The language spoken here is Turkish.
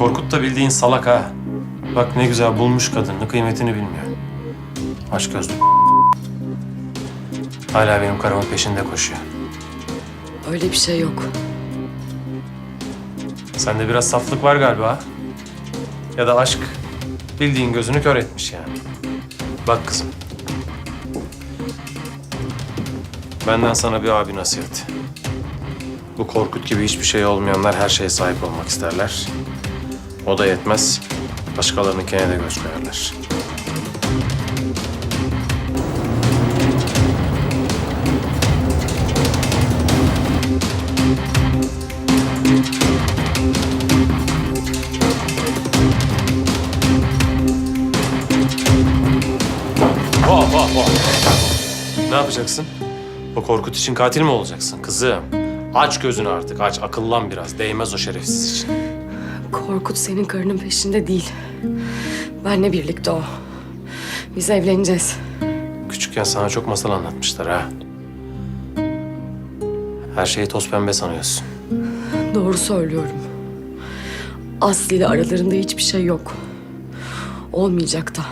Korkut da bildiğin salak ha. Bak ne güzel bulmuş kadını, kıymetini bilmiyor. Aşk gözlü. Hala benim karımın peşinde koşuyor. Öyle bir şey yok. Sende biraz saflık var galiba. Ya da aşk bildiğin gözünü kör etmiş yani. Bak kızım. Benden sana bir abi nasihat. Bu Korkut gibi hiçbir şey olmayanlar her şeye sahip olmak isterler. O da yetmez. Başkalarınınkine de göz koyarlar. Vah vah vah. Ne yapacaksın? O Korkut için katil mi olacaksın kızım? Aç gözünü artık, aç. Akıllan biraz. Değmez o şerefsiz için. Korkut senin karının peşinde değil. Benle birlikte o. Biz evleneceğiz. Küçükken sana çok masal anlatmışlar ha. Her şeyi toz pembe sanıyorsun. Doğru söylüyorum. Aslı ile aralarında hiçbir şey yok. Olmayacak da.